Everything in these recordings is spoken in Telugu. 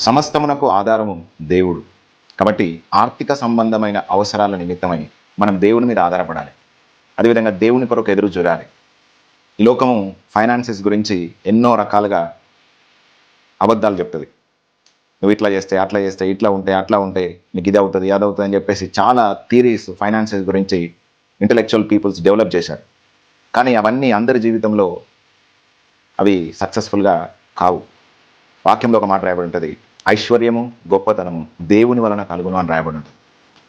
సమస్తమునకు ఆధారము దేవుడు. కాబట్టి ఆర్థిక సంబంధమైన అవసరాల నిమిత్తమై మనం దేవుని మీద ఆధారపడాలి. అదేవిధంగా దేవుని కొరకు ఎదురు చూడాలి. ఈ లోకము ఫైనాన్సెస్ గురించి ఎన్నో రకాలుగా అబద్ధాలు చెప్తుంది. నువ్వు ఇట్లా చేస్తే అట్లా చేస్తే ఇట్లా ఉంటే అట్లా ఉంటే నీకు ఇది అవుతుంది అది అవుతుంది అని చెప్పేసి చాలా థీరీస్ ఫైనాన్సెస్ గురించి ఇంటలెక్చువల్ పీపుల్స్ డెవలప్ చేశారు. కానీ అవన్నీ అందరి జీవితంలో అవి సక్సెస్ఫుల్గా కావు. వాక్యంలో ఒక మాట రాయబడి ఉంటుంది. ఐశ్వర్యము గొప్పతనము దేవుని వలన కలుగును అని రాయబడి ఉంటుంది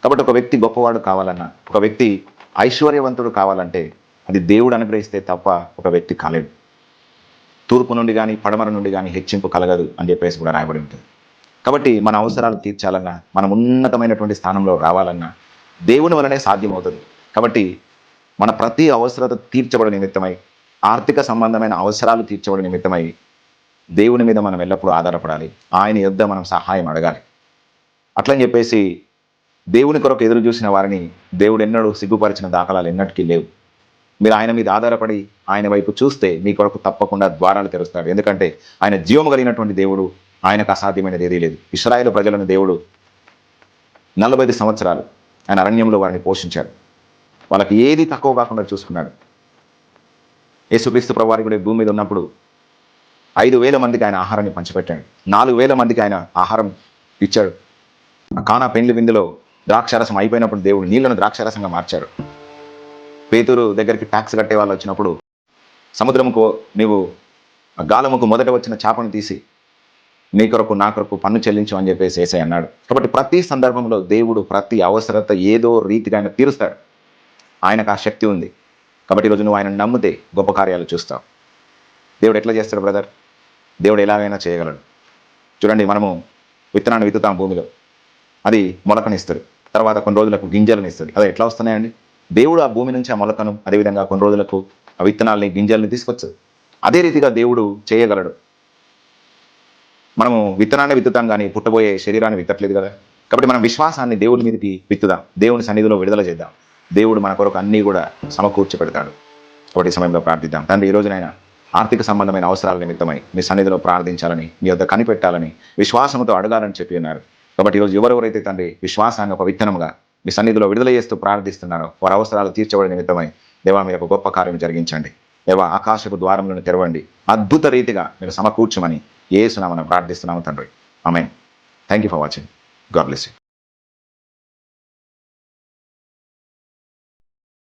కాబట్టి ఒక వ్యక్తి గొప్పవాడు కావాలన్నా ఒక వ్యక్తి ఐశ్వర్యవంతుడు కావాలంటే అది దేవుడు అనుగ్రహిస్తే తప్ప ఒక వ్యక్తి కాలేడు. తూర్పు నుండి కానీ పడమర నుండి కానీ హెచ్చింపు కలగదు అని చెప్పేసి కూడా రాయబడి ఉంటుంది. కాబట్టి మన అవసరాలు తీర్చాలన్నా మనం ఉన్నతమైనటువంటి స్థానంలో రావాలన్నా దేవుని వలనే సాధ్యమవుతుంది. కాబట్టి మన ప్రతి అవసరత తీర్చబడి నిమిత్తమై ఆర్థిక సంబంధమైన అవసరాలు తీర్చబడి నిమిత్తమై దేవుని మీద మనం ఎల్లప్పుడూ ఆధారపడాలి. ఆయన యొద్ద మనం సహాయం అడగాలి. అట్లని చెప్పేసి దేవుని కొరకు ఎదురు చూసిన వారిని దేవుడు ఎన్నడూ సిగ్గుపరిచిన దాఖలాలు ఎన్నటికీ లేవు. మీరు ఆయన మీద ఆధారపడి ఆయన వైపు చూస్తే మీ కొరకు తప్పకుండా ద్వారాలు తెరుస్తాడు. ఎందుకంటే ఆయన జీవము కలిగినటువంటి దేవుడు ఆయనకు అసాధ్యమైనది ఏదీ లేదు. ఇస్రాయేల్ ప్రజలను దేవుడు నలభై ఐదు సంవత్సరాలు ఆయన అరణ్యంలో వారిని పోషించాడు. వాళ్ళకి ఏది తక్కువ కాకుండా చూసుకున్నాడు. యేసుక్రీస్తు ప్రభు వారి కూడా భూమి మీద ఉన్నప్పుడు ఐదు వేల మందికి ఆయన ఆహారాన్ని పంచిపెట్టాడు. నాలుగు వేల మందికి ఆయన ఆహారం ఇచ్చాడు. కానా పెండ్లి విందులో ద్రాక్షారసం అయిపోయినప్పుడు దేవుడు నీళ్ళను ద్రాక్షారసంగా మార్చాడు. పేతురు దగ్గరికి ట్యాక్స్ కట్టే వాళ్ళు వచ్చినప్పుడు సముద్రముకు నీవు ఆ గాలముకు మొదట వచ్చిన చేపను తీసి నీ కొరకు నా కొరకు పన్ను చెల్లించు అని చెప్పేసి ఏసై అన్నాడు. కాబట్టి ప్రతి సందర్భంలో దేవుడు ప్రతి అవసరత ఏదో రీతిగా ఆయన తీరుస్తాడు. ఆయనకు ఆ శక్తి ఉంది. కాబట్టి ఈరోజు నువ్వు ఆయన నమ్మితే గొప్ప కార్యాలు చూస్తావు. దేవుడు ఎట్లా చేస్తాడు బ్రదర్? దేవుడు ఎలాగైనా చేయగలడు. చూడండి మనము విత్తనాన్ని విత్తుతాం భూమిలో. అది మొలకనిస్తుంది. తర్వాత కొన్ని రోజులకు గింజలను ఇస్తుంది అది ఎట్లా వస్తున్నాయండి? దేవుడు ఆ భూమి నుంచి ఆ మొలకను అదేవిధంగా కొన్ని రోజులకు ఆ విత్తనాలని గింజల్ని తీసుకొచ్చు. అదే రీతిగా దేవుడు చేయగలడు. మనము విత్తనాన్ని విత్తుతాం కానీ పుట్టబోయే శరీరాన్ని విత్తట్లేదు కదా. కాబట్టి మనం విశ్వాసాన్ని దేవుడి మీదకి విత్తుదాం. దేవుని సన్నిధిలో విడుదల చేద్దాం. దేవుడు మన కొరకు అన్నీ కూడా సమకూర్చి పెడతాడు ఒకటి సమయంలో ప్రార్థిద్దాం. తండ్రి ఈ రోజునైనా ఆర్థిక సంబంధమైన అవసరాల నిమిత్తమై మీ సన్నిధిలో ప్రార్థించాలని మీ వద్ద కనిపెట్టాలని విశ్వాసంతో అడగాలని చెప్పి ఉన్నారు. కాబట్టి ఈరోజు ఎవరెవరైతే తండ్రి విశ్వాసాన్ని ఒక విత్తనంగా మీ సన్నిధిలో విడుదల చేస్తూ ప్రార్థిస్తున్నారో వారి అవసరాలు తీర్చబడి నిమిత్తమై దేవా మీరు ఒక గొప్ప కార్యం జరిగించండి. దేవా ఆకాశపు ద్వారంలో తెరవండి. అద్భుత రీతిగా మీరు సమకూర్చమని ఏసునామని ప్రార్థిస్తున్నాము తండ్రి. ఆమె thank you for watching God bless you